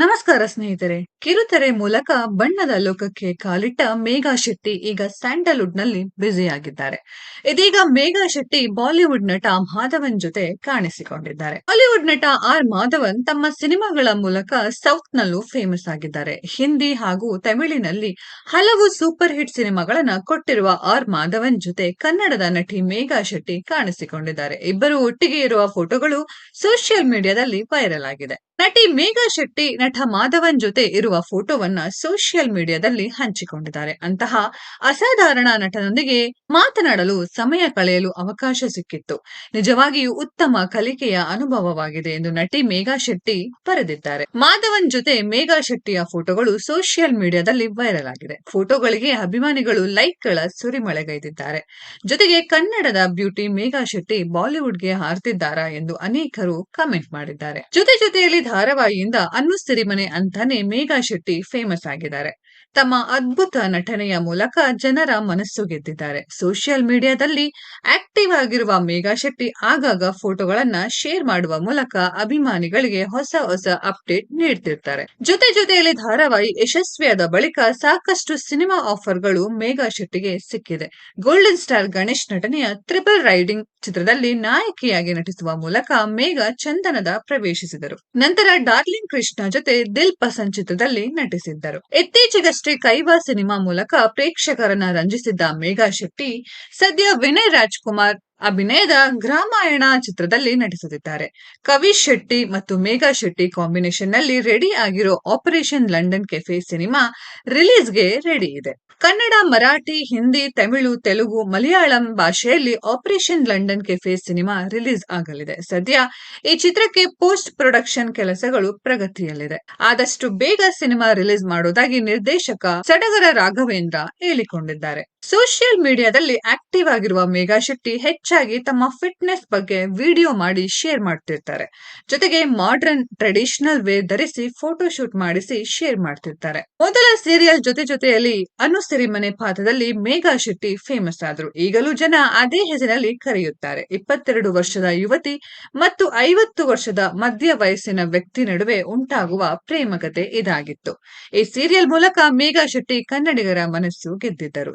ನಮಸ್ಕಾರ ಸ್ನೇಹಿತರೆ. ಕಿರುತೆರೆ ಮೂಲಕ ಬಣ್ಣದ ಲೋಕಕ್ಕೆ ಕಾಲಿಟ್ಟ ಮೇಘಾ ಶೆಟ್ಟಿ ಈಗ ಸ್ಯಾಂಡಲ್ವುಡ್ನಲ್ಲಿ ಬ್ಯುಸಿಯಾಗಿದ್ದಾರೆ. ಇದೀಗ ಮೇಘಾ ಶೆಟ್ಟಿ ಬಾಲಿವುಡ್ ನಟ ಮಾಧವನ್ ಜೊತೆ ಕಾಣಿಸಿಕೊಂಡಿದ್ದಾರೆ. ಬಾಲಿವುಡ್ ನಟ ಆರ್ ಮಾಧವನ್ ತಮ್ಮ ಸಿನಿಮಾಗಳ ಮೂಲಕ ಸೌತ್ ನಲ್ಲೂ ಫೇಮಸ್ ಆಗಿದ್ದಾರೆ. ಹಿಂದಿ ಹಾಗೂ ತಮಿಳಿನಲ್ಲಿ ಹಲವು ಸೂಪರ್ ಹಿಟ್ ಸಿನಿಮಾಗಳನ್ನ ಕೊಟ್ಟಿರುವ ಆರ್ ಮಾಧವನ್ ಜೊತೆ ಕನ್ನಡದ ನಟಿ ಮೇಘಾ ಶೆಟ್ಟಿ ಕಾಣಿಸಿಕೊಂಡಿದ್ದಾರೆ. ಇಬ್ಬರು ಒಟ್ಟಿಗೆ ಇರುವ ಫೋಟೋಗಳು ಸೋಷಿಯಲ್ ಮೀಡಿಯಾದಲ್ಲಿ ವೈರಲ್ ಆಗಿದೆ. ನಟಿ ಮೇಘಾ ಶೆಟ್ಟಿ, ನಟ ಮಾಧವನ್ ಜೊತೆ ಇರುವ ಫೋಟೋವನ್ನ ಸೋಷಿಯಲ್ ಮೀಡಿಯಾದಲ್ಲಿ ಹಂಚಿಕೊಂಡಿದ್ದಾರೆ. ಅಂತಹ ಅಸಾಧಾರಣ ನಟನೊಂದಿಗೆ ಮಾತನಾಡಲು ಸಮಯ ಕಳೆಯಲು ಅವಕಾಶ ಸಿಕ್ಕಿತ್ತು. ನಿಜವಾಗಿಯೂ ಉತ್ತಮ ಕಲಿಕೆಯ ಅನುಭವವಾಗಿದೆ ಎಂದು ನಟಿ ಮೇಘಾ ಶೆಟ್ಟಿ ಬರೆದಿದ್ದಾರೆ. ಮಾಧವನ್ ಜೊತೆ ಮೇಘಾ ಶೆಟ್ಟಿಯ ಫೋಟೋಗಳು ಸೋಷಿಯಲ್ ಮೀಡಿಯಾದಲ್ಲಿ ವೈರಲ್ ಆಗಿದೆ. ಫೋಟೋಗಳಿಗೆ ಅಭಿಮಾನಿಗಳು ಲೈಕ್ಗಳ ಸುರಿಮಳೆಗೈದಿದ್ದಾರೆ. ಜೊತೆಗೆ ಕನ್ನಡದ ಬ್ಯೂಟಿ ಮೇಘಾ ಶೆಟ್ಟಿ ಬಾಲಿವುಡ್ಗೆ ಹಾರ್ತಿದ್ದಾರಾ ಎಂದು ಅನೇಕರು ಕಮೆಂಟ್ ಮಾಡಿದ್ದಾರೆ. ಜೊತೆ ಜೊತೆಯಲ್ಲಿ ಧಾರಾವಾಹಿಯಿಂದ ಅನ್ನು ಸಿರಿಮನೆ ಅಂತಾನೆ ಮೇಘಾ ಶೆಟ್ಟಿ ಫೇಮಸ್ ಆಗಿದ್ದಾರೆ. ತಮ್ಮ ಅದ್ಭುತ ನಟನೆಯ ಮೂಲಕ ಜನರ ಮನಸ್ಸು ಗೆದ್ದಿದ್ದಾರೆ. ಸೋಷಿಯಲ್ ಮೀಡಿಯಾದಲ್ಲಿ ಆಕ್ಟಿವ್ ಆಗಿರುವ ಮೇಘಾ ಶೆಟ್ಟಿ ಆಗಾಗ ಫೋಟೋಗಳನ್ನ ಶೇರ್ ಮಾಡುವ ಮೂಲಕ ಅಭಿಮಾನಿಗಳಿಗೆ ಹೊಸ ಹೊಸ ಅಪ್ಡೇಟ್ ನೀಡ್ತಿರ್ತಾರೆ. ಜೊತೆ ಜೊತೆಯಲ್ಲಿ ಧಾರಾವಾಹಿ ಯಶಸ್ವಿಯಾದ ಬಳಿಕ ಸಾಕಷ್ಟು ಸಿನಿಮಾ ಆಫರ್ಗಳು ಮೇಘಾ ಶೆಟ್ಟಿಗೆ ಸಿಕ್ಕಿದೆ. ಗೋಲ್ಡನ್ ಸ್ಟಾರ್ ಗಣೇಶ್ ನಟನೆಯ ಟ್ರಿಪಲ್ ರೈಡಿಂಗ್ ಚಿತ್ರದಲ್ಲಿ ನಾಯಕಿಯಾಗಿ ನಟಿಸುವ ಮೂಲಕ ಮೇಘಾ ಚಂದನದ ಪ್ರವೇಶಿಸಿದರು. ನಂತರ ಡಾರ್ಲಿಂಗ್ ಕೃಷ್ಣ ಜೊತೆ ದಿಲ್ ಪಸಂದ್ ಚಿತ್ರದಲ್ಲಿ ನಟಿಸಿದ್ದರು. ಇತ್ತೀಚೆಗಷ್ಟೇ ಕೈವಾ ಸಿನಿಮಾ ಮೂಲಕ ಪ್ರೇಕ್ಷಕರನ್ನ ರಂಜಿಸಿದ್ದ ಮೇಘಾ ಶೆಟ್ಟಿ ಸದ್ಯ ವಿನಯ್ ರಾಜ್ಕುಮಾರ್ ಅಭಿನಯದ ಗ್ರಾಮಾಯಣ ಚಿತ್ರದಲ್ಲಿ ನಟಿಸುತ್ತಿದ್ದಾರೆ. ಕವಿ ಶೆಟ್ಟಿ ಮತ್ತು ಮೇಘಾ ಶೆಟ್ಟಿ ಕಾಂಬಿನೇಷನ್ನಲ್ಲಿ ರೆಡಿ ಆಗಿರೋ ಆಪರೇಷನ್ ಲಂಡನ್ ಕೆಫೆ ಸಿನಿಮಾ ರಿಲೀಸ್ಗೆ ರೆಡಿ ಇದೆ. ಕನ್ನಡ, ಮರಾಠಿ, ಹಿಂದಿ, ತಮಿಳು, ತೆಲುಗು, ಮಲಯಾಳಂ ಭಾಷೆಯಲ್ಲಿ operation London cafe cinema release ಆಗಲಿದೆ. ಸದ್ಯ ಈ ಚಿತ್ರಕ್ಕೆ ಪೋಸ್ಟ್ ಪ್ರೊಡಕ್ಷನ್ ಕೆಲಸಗಳು ಪ್ರಗತಿಯಲ್ಲಿದೆ. ಆದಷ್ಟು ಬೇಗ ಸಿನಿಮಾ ರಿಲೀಸ್ ಮಾಡುವುದಾಗಿ ನಿರ್ದೇಶಕ ಸಡಗರ ರಾಘವೇಂದ್ರ ಹೇಳಿಕೊಂಡಿದ್ದಾರೆ. ಸೋಷಿಯಲ್ ಮೀಡಿಯಾದಲ್ಲಿ ಆಕ್ಟಿವ್ ಆಗಿರುವ ಮೇಘಾ ಶೆಟ್ಟಿ ಹೆಚ್ಚಾಗಿ ತಮ್ಮ ಫಿಟ್ನೆಸ್ ಬಗ್ಗೆ ವಿಡಿಯೋ ಮಾಡಿ ಶೇರ್ ಮಾಡ್ತಿರ್ತಾರೆ. ಜೊತೆಗೆ ಮಾಡರ್ನ್ ಟ್ರೆಡಿಷನಲ್ ವೇ ಧರಿಸಿ ಫೋಟೋ ಶೂಟ್ ಮಾಡಿಸಿ ಶೇರ್ ಮಾಡ್ತಿರ್ತಾರೆ. ಮೊದಲ ಸೀರಿಯಲ್ ಜೊತೆ ಜೊತೆಯಲ್ಲಿ ಅನುಸಿರಿಮನೆ ಪಾತ್ರದಲ್ಲಿ ಮೇಘಾ ಶೆಟ್ಟಿ ಫೇಮಸ್ ಆದ್ರು. ಈಗಲೂ ಜನ ಅದೇ ಹೆಸರಿನಲ್ಲಿ ಕರೆಯುತ್ತಾರೆ. ಇಪ್ಪತ್ತೆರಡು ವರ್ಷದ ಯುವತಿ ಮತ್ತು ಐವತ್ತು ವರ್ಷದ ಮಧ್ಯ ವಯಸ್ಸಿನ ವ್ಯಕ್ತಿ ನಡುವೆ ಉಂಟಾಗುವ ಪ್ರೇಮಕತೆ ಇದಾಗಿತ್ತು. ಈ ಸೀರಿಯಲ್ ಮೂಲಕ ಮೇಘಾ ಶೆಟ್ಟಿ ಕನ್ನಡಿಗರ ಮನಸ್ಸು ಗೆದ್ದಿದ್ದರು.